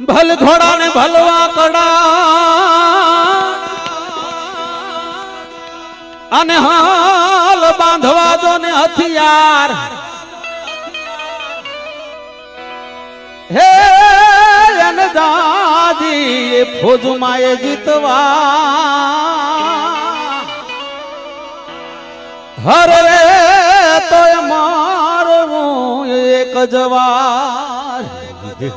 ભલ ઘોડા ને ભલવા કડા. અને હાલ બાંધવા દો ને હથિયાર. હે દાદી ફોજમાં એ જીતવા. હર રે તો મારું એક જવાર પણ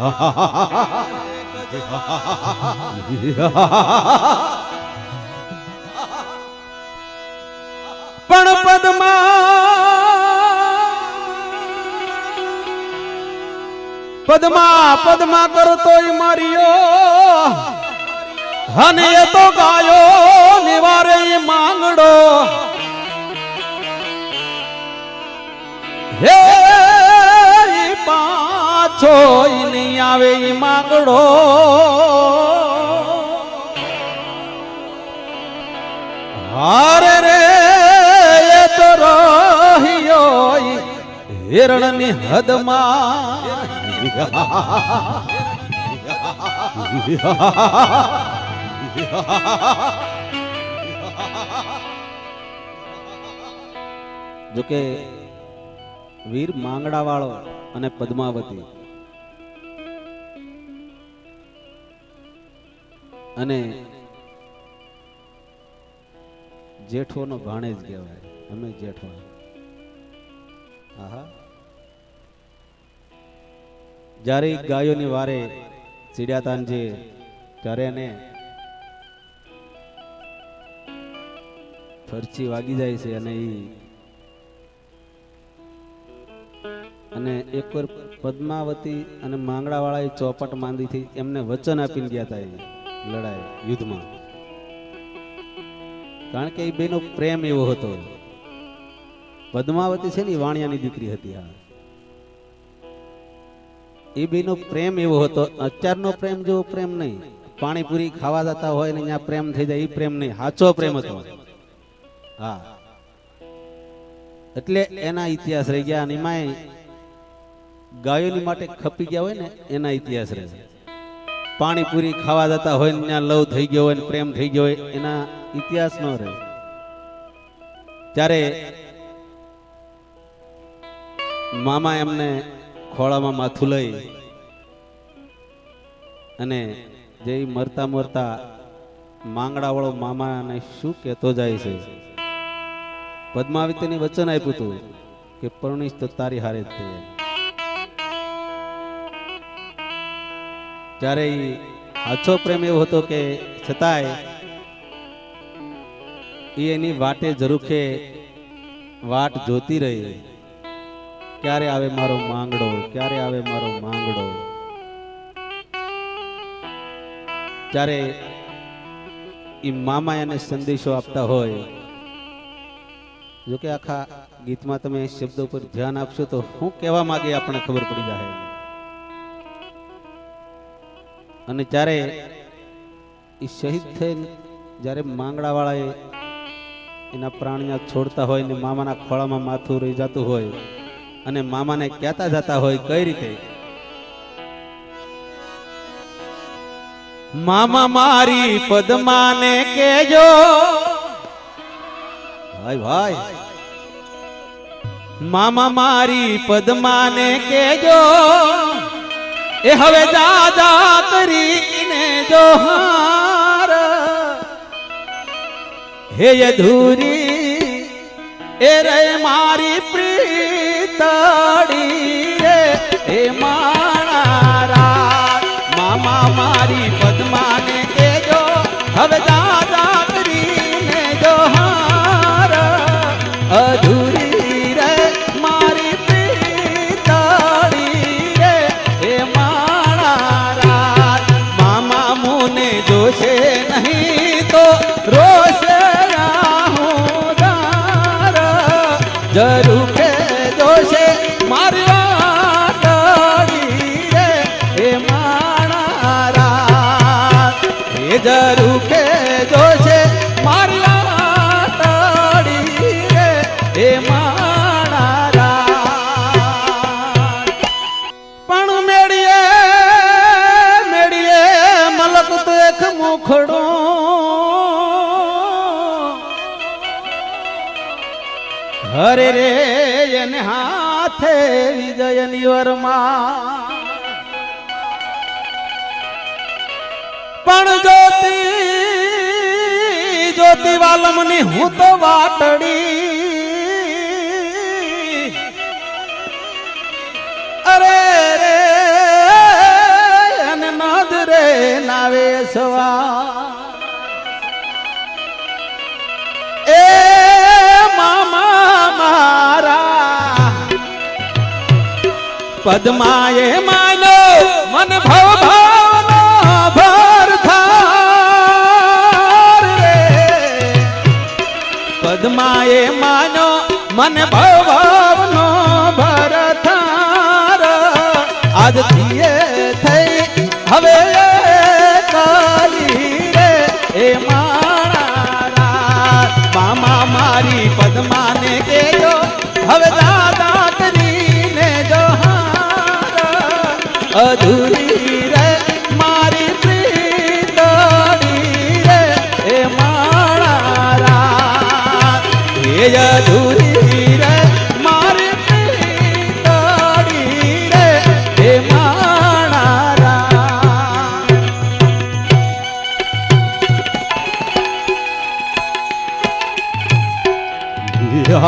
પદમા પદમા પદમા કરતોય માર્યો. અને એ તો ગાયો નિવારે માંગડો. હે પાછો આવે ઈ માંગડો. હારે રે, એ તો રહ્યો હિરણની હદમાં. જોકે વીર માંગડા વાળો અને પદ્માવતી અને જેઠોનો ભાણેજ કહેવાય. અમે જેઠો. જ્યારે ગાયોની વારે ચીડ્યાતાન ત્યારે એને ફરચી વાગી જાય છે અને ઈ અને એકવાર પદ્માવતી અને માંગડા વાળા ચોપટ માંદી થી એમને વચન આપીને ગયા હતા એ. લડાઈ, યુદ્ધમાં. કારણ કે એ બેનો પ્રેમ એવો હતો. પદ્માવતી છે ને વાણિયાની દીકરી હતી આ. એ બેનો પ્રેમ એવો હતો. અત્યારનો પ્રેમ જેવો પ્રેમ નહીં. પાણીપુરી ખાવા જતા હોય ને ત્યાં પ્રેમ થઈ જાય, એ પ્રેમ નહીં. સાચો પ્રેમ હતો. હા. એટલે એના ઇતિહાસ રહી ગયા અને એમાં ગાયોની માટે ખપી ગયા હોય ને, એના ઇતિહાસ રહે છે. પાણીપુરી ખાવા જતા હોય ને ત્યાં લવ થઈ ગયો હોય પ્રેમ થઈ ગયો હોય, એના ઇતિહાસ ન રહે. ત્યારે મામા એમને ખોળામાં માથું લઈ અને જે મરતા મરતા માંગડા વાળો મામાને શું કહેતો જાય છે? પદ્માવતીને વચન આપ્યું હતું કે પરણીશ તો તારી હારે જ થઈ ત્યારે આછો પ્રેમ એવો હતો કે છતાંય એની વાટે જરૂખે વાટ જોતી રહી. ક્યારે આવે મારો માંગડો? ક્યારે આવે મારો માંગડો? જ્યારે એ મામા એને સંદેશો આપતા હોય, જોકે આખા ગીતમાં તમે શબ્દો પર ધ્યાન આપશો તો શું કહેવા માંગે આપણને ખબર પડી જાય અને ત્યારે એ શહીદ થઈને જ્યારે માંગડાવાળાએ એના પ્રાણીયા છોડતા હોય ને મામાના ખોળામાં માથું રહી જતું હોય અને મામાને કહેતા જતા હોય કઈ રીતે? મામા મારી પદ્માને કેજો ભાઈ ભાઈ. મામા મારી પદ્માને કેજો એ હવે દાદા કરીને જોહાર. હે અધૂરી એ રે મારી પ્રીતડી રે. હે મારા નજર કે જોશે મારિયા તડી રે એ માણારા. પણ મેળીએ મેળીએ મલક તો એક હરે રે એને હાથે વિજયની વર્મા પણ જો વાલમની હું તો વાટડી અરે રે, અને નજરે નાવે સવા એ મામા મારા. પદ્માએ માનો મન ભવ માનો ભવનો ભવ ભાવનો ભર થાર આજ થઈએ થઈ, હવે કાલી રે એ મારા મામા મારી પદ્માને કેયો હવે દાદા કરીને જોહાર. અધૂરી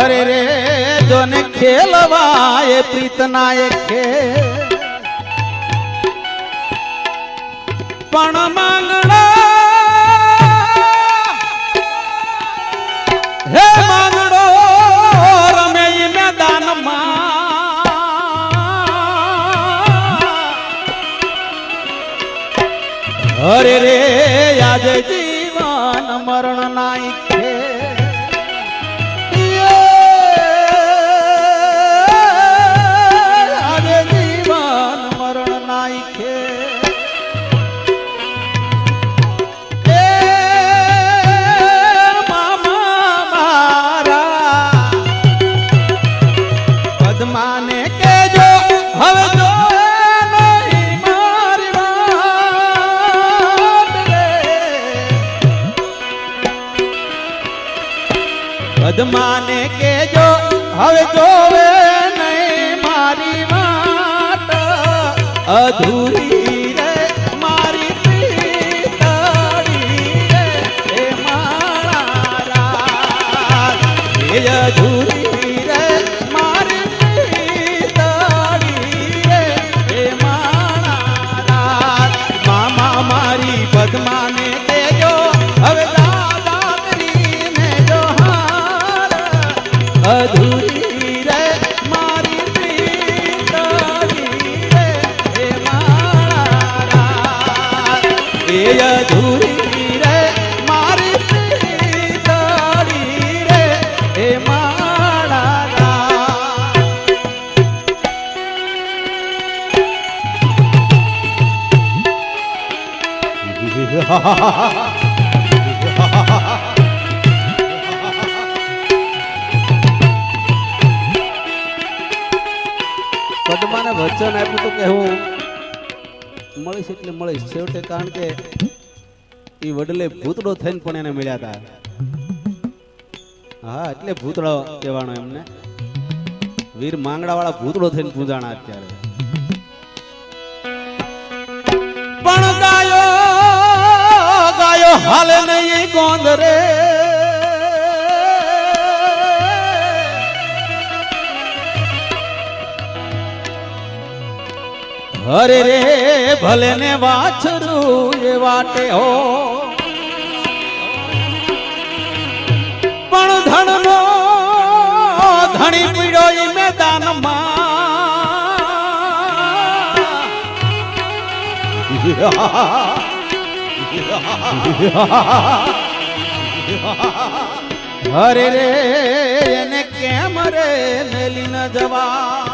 અરે રે, જોને ખેલવાય પ્રીતનાય ખેલ. પણ માંગણા, હે માંગડો રમે મેદાનમાં. અરે રે, આજે જીવન મરણ નાઈ પદ્માને કેજો હવે જોવે નહીં મારી વાત. અધૂરી અધૂરી પદ્માને વચન આપ્યું તો કે હું મળીશ એટલે મળીશ. છેવટે કારણ કે એ વડલે ભૂતડો થઈને પણ એને મળ્યા હતા હા, એટલે ભૂતડો કહેવાનો એમને. વીર માંગડા વાળા ભૂતળો થઈને પૂજાણા અત્યારે. હાલ નહીં ગોંદ રે. હરે રે, ભલે ને વાછરું એ વાટે હો. પણ ધણનો, ધણી પીડો ઈ મેદાનમાં. હરે રે એને કેમ રે મેલી ન જવા?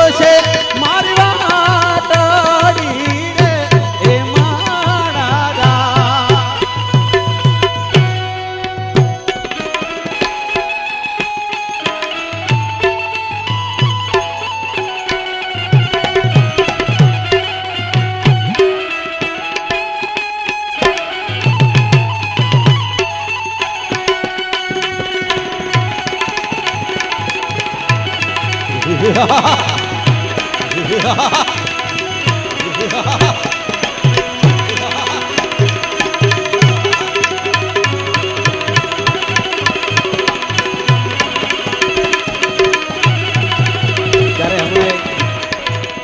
ત્યારે હવે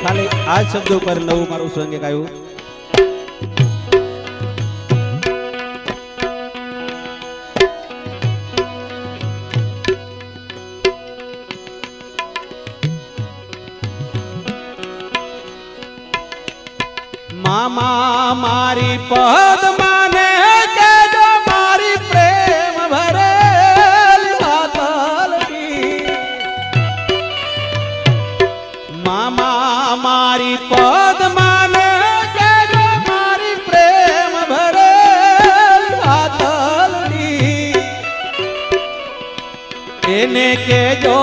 મારે આ શબ્દો પર નવું મારું સંગીત આવ્યું. મારી પદ માને કેજો મારી પ્રેમ ભરે આતલડી એને કેજો